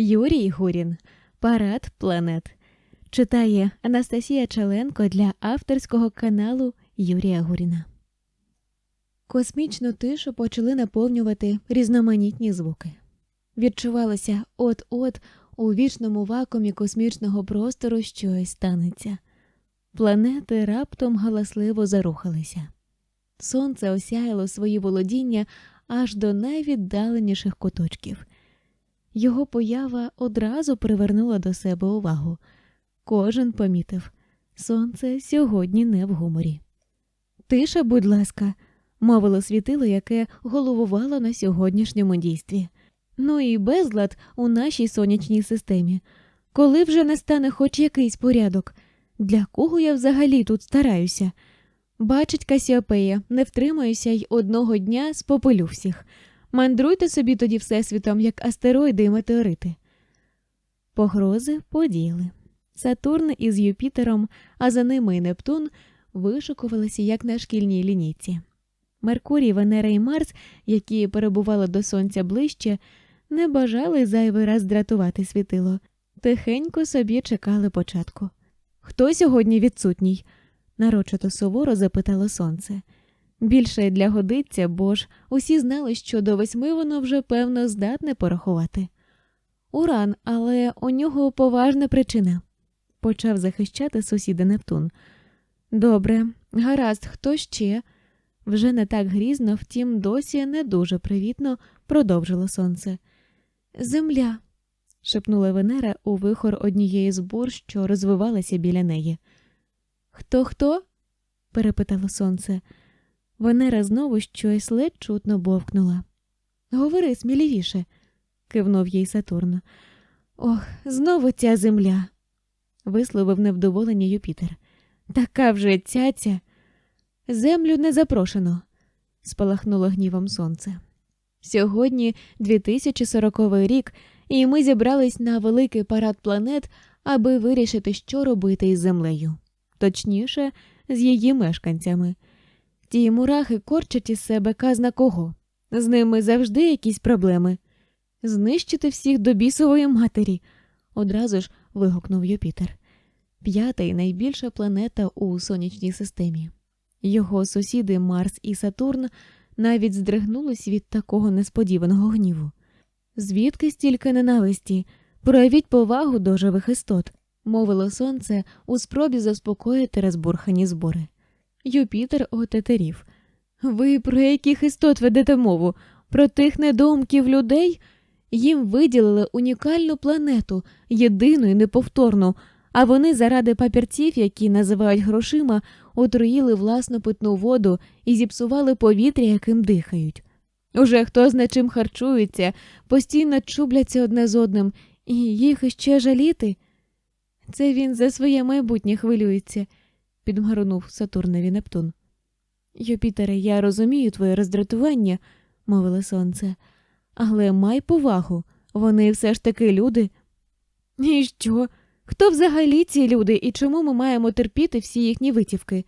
Юрій Гурін Парад планет читає Анастасія Челенко для авторського каналу Юрія Гуріна. Космічну тишу почали наповнювати різноманітні звуки. Відчувалося от-от у вічному вакуумі космічного простору щось станеться. Планети раптом галасливо зарухалися. Сонце осяяло свої володіння аж до найвіддаленіших куточків. Його поява одразу привернула до себе увагу. Кожен помітив сонце сьогодні не в гуморі. Тиша, будь ласка, мовило світило, яке головувало на сьогоднішньому дійстві. Ну і безлад у нашій сонячній системі. Коли вже настане хоч якийсь порядок, для кого я взагалі тут стараюся? Бачить Касіопея, не втримаюся й одного дня спопилю всіх. Мандруйте собі тоді всесвітом, як астероїди і метеорити. Погрози подіяли. Сатурн із Юпітером, а за ними і Нептун вишукувалися як на шкільній лінійці. Меркурій, Венера і Марс, які перебували до сонця ближче, не бажали зайвий раз дратувати світило, тихенько собі чекали початку. Хто сьогодні відсутній? нарочито суворо запитало сонце. Більше для годиться, бо ж усі знали, що до восьми воно вже певно здатне порахувати. Уран, але у нього поважна причина, почав захищати сусіда Нептун. Добре, гаразд, хто ще? Вже не так грізно, втім, досі не дуже привітно продовжило сонце. Земля. шепнула Венера у вихор однієї з бур, що розвивалася біля неї. Хто хто? перепитало сонце. Венера знову щось ледь чутно бовкнула. Говори сміливіше, кивнув їй Сатурн. Ох, знову ця земля, висловив невдоволення Юпітер. Така вже цяця. Землю не запрошено, спалахнуло гнівом сонце. Сьогодні 2040 рік, і ми зібрались на великий парад планет, аби вирішити, що робити із землею, точніше, з її мешканцями. Ті мурахи корчать із себе казна кого. З ними завжди якісь проблеми. Знищити всіх до бісової матері, одразу ж вигукнув Юпітер. П'ята і найбільша планета у сонячній системі. Його сусіди Марс і Сатурн навіть здригнулись від такого несподіваного гніву. Звідки стільки ненависті? Проявіть повагу до живих істот, мовило сонце у спробі заспокоїти розбурхані збори. Юпітер отетерів. Ви про яких істот ведете мову? Про тих недоумків людей? Їм виділили унікальну планету, єдину і неповторну, а вони заради папірців, які називають грошима, отруїли власну питну воду і зіпсували повітря, яким дихають. Уже хто зна чим харчується, постійно чубляться одне з одним, і їх іще жаліти. Це він за своє майбутнє хвилюється, підмарунув Сатурневі Нептун. Юпітере, я розумію твоє роздратування, мовило сонце, але май повагу, вони все ж таки люди. І що? Хто взагалі ці люди і чому ми маємо терпіти всі їхні витівки?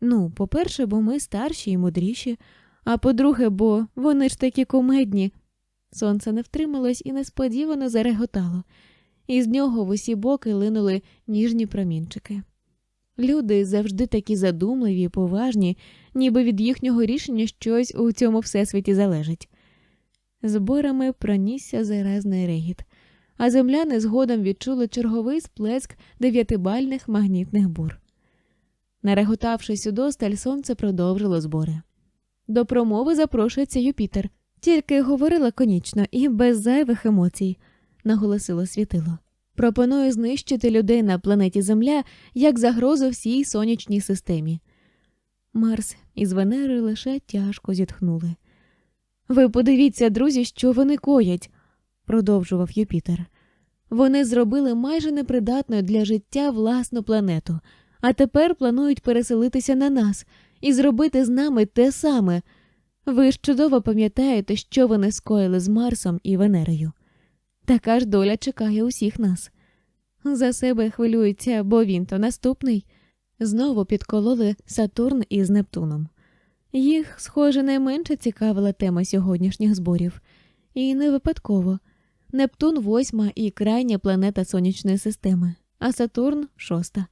Ну, по-перше, бо ми старші і мудріші, а по-друге, бо вони ж такі кумедні. Сонце не втрималось і несподівано зареготало, і з нього в усі боки линули ніжні промінчики. Люди завжди такі задумливі і поважні, ніби від їхнього рішення щось у цьому всесвіті залежить. Зборами пронісся заразний регіт а земляни згодом відчули черговий сплеск дев'ятибальних магнітних бур. Нареготавшись удосталь, сонце продовжило збори. До промови запрошується Юпітер, тільки говорила конічно і без зайвих емоцій, наголосило світило. Пропоную знищити людей на планеті Земля як загрозу всій сонячній системі. Марс із Венерою лише тяжко зітхнули. Ви подивіться, друзі, що вони коять продовжував Юпітер. Вони зробили майже непридатною для життя власну планету, а тепер планують переселитися на нас і зробити з нами те саме. Ви ж чудово пам'ятаєте, що вони скоїли з Марсом і Венерою. Така ж доля чекає усіх нас. За себе хвилюється, бо він то наступний. Знову підкололи Сатурн із Нептуном. Їх, схоже, найменше цікавила тема сьогоднішніх зборів, і не випадково. Нептун восьма і крайня планета сонячної системи, а Сатурн шоста.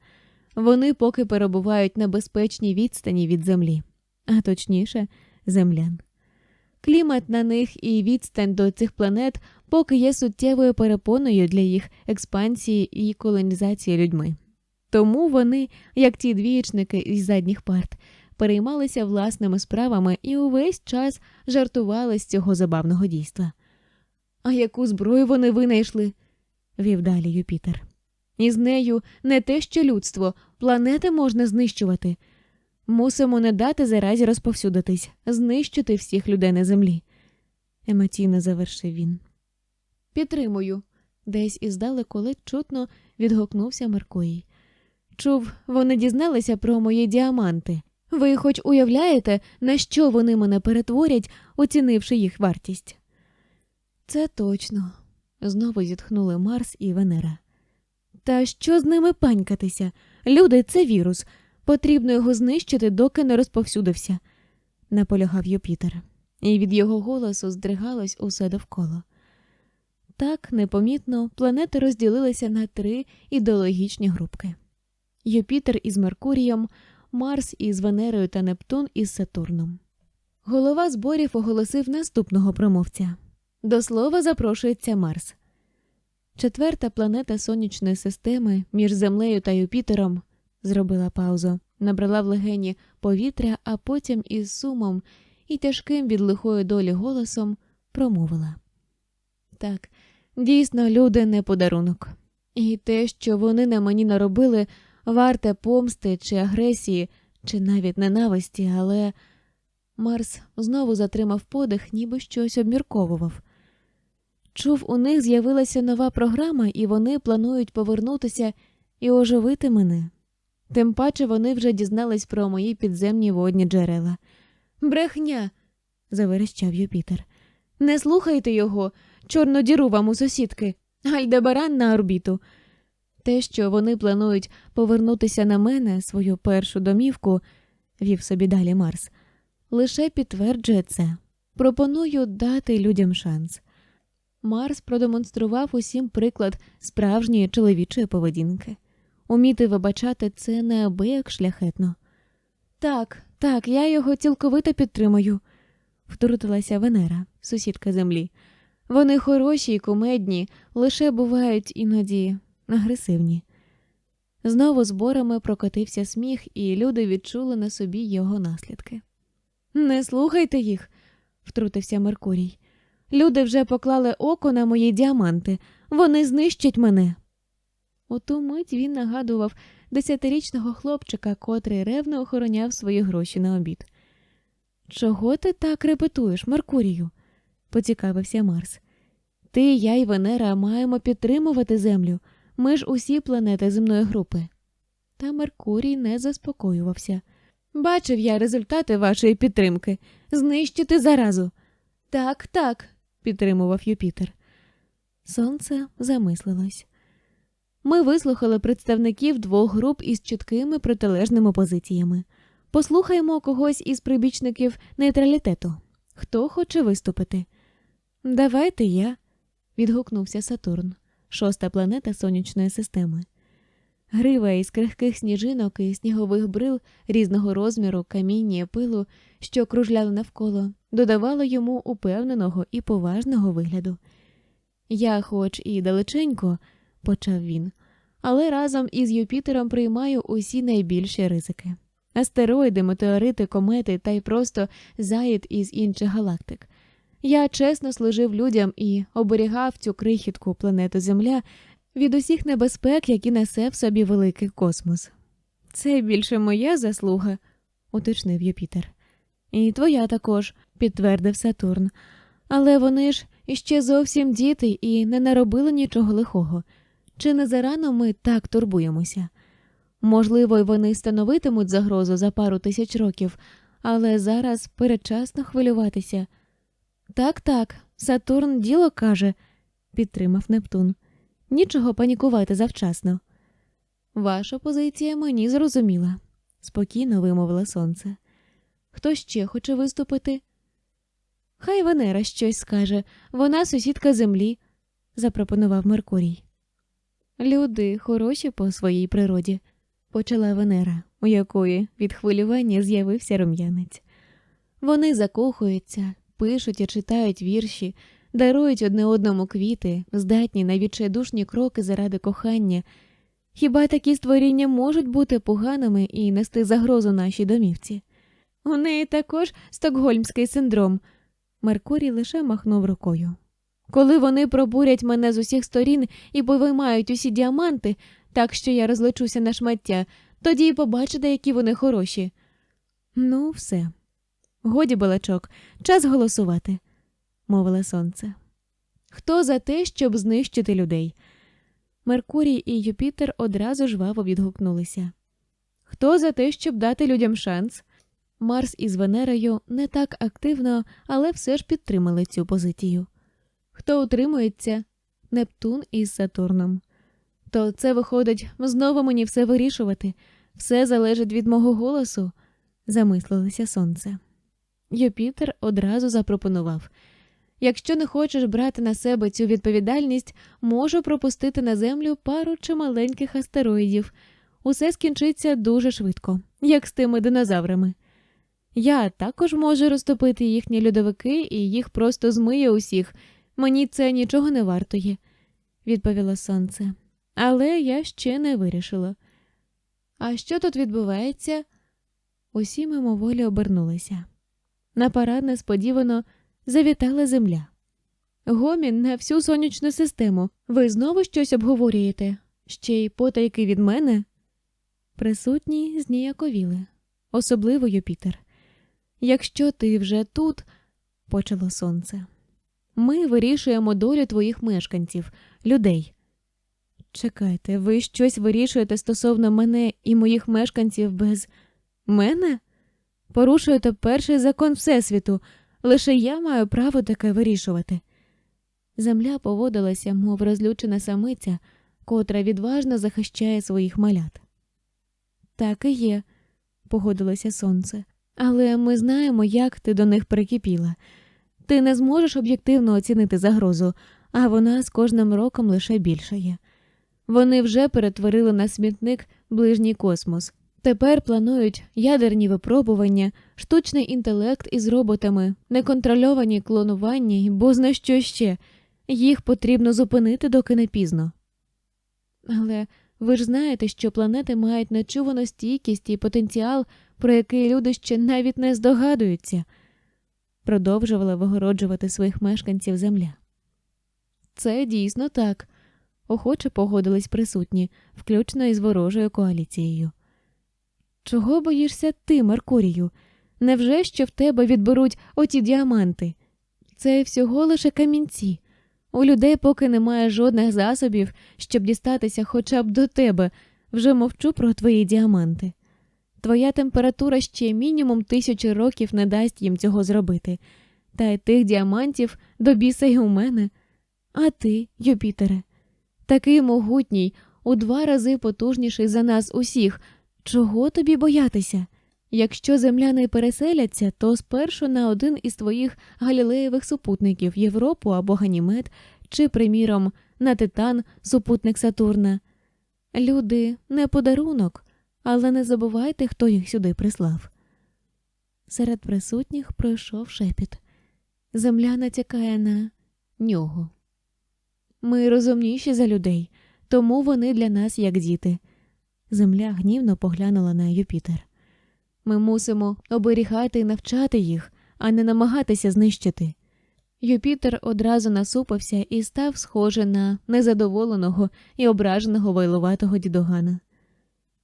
Вони поки перебувають на безпечній відстані від Землі, а точніше, землян. Клімат на них і відстань до цих планет поки є суттєвою перепоною для їх експансії і колонізації людьми. Тому вони, як ті двієчники із задніх парт, переймалися власними справами і увесь час жартували з цього забавного дійства. А яку зброю вони винайшли? вів далі Юпітер. Із нею не те, що людство, планети можна знищувати. Мусимо не дати заразі розповсюдитись, знищити всіх людей на землі. Емоційно завершив він. Підтримую. Десь іздалеку ледь чутно відгукнувся Меркурій. Чув, вони дізналися про мої діаманти. Ви хоч уявляєте, на що вони мене перетворять, оцінивши їх вартість? Це точно, знову зітхнули Марс і Венера. Та що з ними панькатися? Люди, це вірус. Потрібно його знищити, доки не розповсюдився, наполягав Юпітер, і від його голосу здригалось усе довкола. Так, непомітно, планети розділилися на три ідеологічні групки: Юпітер із Меркурієм, Марс із Венерою та Нептун із Сатурном. Голова зборів оголосив наступного промовця. До слова запрошується Марс. Четверта планета сонячної системи між Землею та Юпітером зробила паузу, набрала в легені повітря, а потім із сумом і тяжким від лихої долі голосом промовила. Так, дійсно, люди не подарунок. І те, що вони на мені наробили, варте помсти чи агресії, чи навіть ненависті, але Марс знову затримав подих, ніби щось обмірковував. Чув, у них з'явилася нова програма, і вони планують повернутися і оживити мене. Тим паче вони вже дізнались про мої підземні водні джерела. Брехня. заверещав Юпітер. Не слухайте його, чорну діру вам у сусідки, Альдебаран на орбіту. Те, що вони планують повернутися на мене, свою першу домівку, вів собі далі Марс, лише підтверджує це. Пропоную дати людям шанс. Марс продемонстрував усім приклад справжньої чоловічої поведінки. Уміти вибачати це неабияк шляхетно. Так, так, я його цілковито підтримую, втрутилася Венера, сусідка землі. Вони хороші і кумедні, лише бувають іноді агресивні. Знову зборами прокотився сміх, і люди відчули на собі його наслідки. Не слухайте їх, втрутився Меркурій. Люди вже поклали око на мої діаманти, вони знищать мене. У ту мить він нагадував десятирічного хлопчика, котрий ревно охороняв свої гроші на обід. Чого ти так репетуєш, Меркурію? поцікавився Марс. Ти, я і Венера маємо підтримувати Землю. Ми ж усі планети земної групи. Та Меркурій не заспокоювався. Бачив я результати вашої підтримки. Знищити заразу. Так, так, підтримував Юпітер. Сонце замислилось. Ми вислухали представників двох груп із чіткими протилежними позиціями. Послухаємо когось із прибічників нейтралітету. Хто хоче виступити? Давайте я, відгукнувся Сатурн, шоста планета сонячної системи. Грива із крихких сніжинок і снігових брил різного розміру, каміння пилу, що кружляли навколо, додавало йому упевненого і поважного вигляду. Я, хоч і далеченько, почав він, але разом із Юпітером приймаю усі найбільші ризики. Астероїди, метеорити, комети та й просто заїд із інших галактик. Я чесно служив людям і оберігав цю крихітку планету Земля від усіх небезпек, які несе в собі великий космос. Це більше моя заслуга, уточнив Юпітер. І твоя також, підтвердив Сатурн. Але вони ж іще зовсім діти і не наробили нічого лихого. Чи не зарано ми так турбуємося? Можливо, й вони становитимуть загрозу за пару тисяч років, але зараз передчасно хвилюватися. Так, так, Сатурн діло каже, підтримав Нептун. Нічого панікувати завчасно. Ваша позиція мені зрозуміла, спокійно вимовила сонце. Хто ще хоче виступити? Хай Венера щось скаже, вона сусідка землі, запропонував Меркурій. Люди хороші по своїй природі, почала Венера, у якої від хвилювання з'явився рум'янець. Вони закохуються, пишуть і читають вірші, дарують одне одному квіти, здатні на відчайдушні кроки заради кохання. Хіба такі створіння можуть бути поганими і нести загрозу нашій домівці? У неї також стокгольмський синдром. Меркурій лише махнув рукою. Коли вони пробурять мене з усіх сторін і повиймають усі діаманти, так що я розлечуся на шмаття, тоді й побачите, які вони хороші. Ну, все. Годі, балачок, час голосувати, мовило сонце. Хто за те, щоб знищити людей? Меркурій і Юпітер одразу жваво відгукнулися. Хто за те, щоб дати людям шанс? Марс із Венерою не так активно, але все ж підтримали цю позицію. Хто утримується? Нептун із Сатурном. То це виходить, знову мені все вирішувати, все залежить від мого голосу, замислилося сонце. Юпітер одразу запропонував якщо не хочеш брати на себе цю відповідальність, можу пропустити на землю пару чималеньких астероїдів. Усе скінчиться дуже швидко, як з тими динозаврами. Я також можу розтопити їхні льодовики і їх просто змиє усіх. Мені це нічого не вартує, відповіло сонце. Але я ще не вирішила. А що тут відбувається? Усі мимоволі обернулися. На парад несподівано завітала земля. Гомін на всю сонячну систему. Ви знову щось обговорюєте? Ще й потайки від мене? Присутні зніяковіли, особливо Юпітер. Якщо ти вже тут, почало сонце, ми вирішуємо долю твоїх мешканців, людей. Чекайте, ви щось вирішуєте стосовно мене і моїх мешканців без мене? Порушуєте перший закон Всесвіту, лише я маю право таке вирішувати. Земля поводилася, мов розлючена самиця, котра відважно захищає своїх малят. Так і є, погодилося сонце. Але ми знаємо, як ти до них прикипіла. Ти не зможеш об'єктивно оцінити загрозу, а вона з кожним роком лише більшає. Вони вже перетворили на смітник ближній космос. Тепер планують ядерні випробування, штучний інтелект із роботами, неконтрольовані клонування і бозна що ще. Їх потрібно зупинити, доки не пізно. Але ви ж знаєте, що планети мають нечувану стійкість і потенціал, про який люди ще навіть не здогадуються, продовжувала вигороджувати своїх мешканців земля. Це дійсно так, охоче погодились присутні, включно із ворожою коаліцією. Чого боїшся ти, Меркурію? Невже що в тебе відберуть оті діаманти? Це всього лише камінці. У людей поки немає жодних засобів, щоб дістатися хоча б до тебе, вже мовчу про твої діаманти. Твоя температура ще мінімум тисячі років не дасть їм цього зробити, та й тих діамантів до біса й у мене. А ти, Юпітере, такий могутній, у два рази потужніший за нас усіх. Чого тобі боятися? Якщо земляни переселяться, то спершу на один із твоїх галілеєвих супутників Європу або Ганімед, чи, приміром, на Титан, супутник Сатурна. Люди не подарунок, але не забувайте, хто їх сюди прислав. Серед присутніх пройшов шепіт. Земля натякає на нього. Ми розумніші за людей, тому вони для нас як діти. Земля гнівно поглянула на Юпітер. Ми мусимо оберігати і навчати їх, а не намагатися знищити. Юпітер одразу насупився і став схожий на незадоволеного і ображеного вайлуватого дідогана.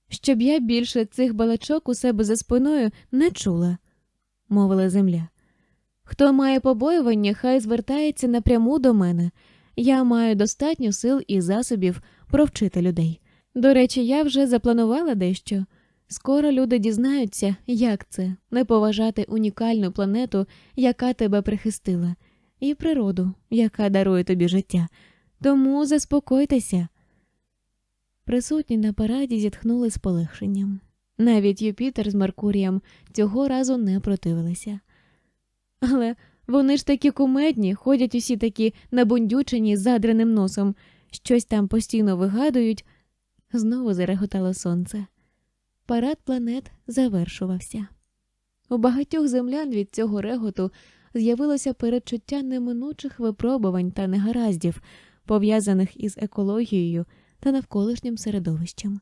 Щоб я більше цих балачок у себе за спиною не чула, мовила земля. Хто має побоювання, хай звертається напряму до мене. Я маю достатньо сил і засобів провчити людей. До речі, я вже запланувала дещо. Скоро люди дізнаються, як це не поважати унікальну планету, яка тебе прихистила, і природу, яка дарує тобі життя. Тому заспокойтеся. Присутні на параді зітхнули з полегшенням. Навіть Юпітер з Меркурієм цього разу не противилися. Але Вони ж такі кумедні, ходять усі такі набундючені з задреним носом, щось там постійно вигадують. Знову зареготало сонце. Парад планет завершувався. У багатьох землян від цього реготу з'явилося передчуття неминучих випробувань та негараздів, пов'язаних із екологією та навколишнім середовищем.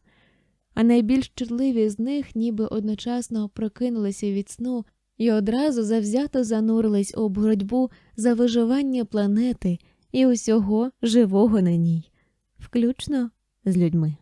А найбільш чутливі з них ніби одночасно прокинулися від сну і одразу завзято занурились у боротьбу за виживання планети і усього живого на ній, включно з людьми.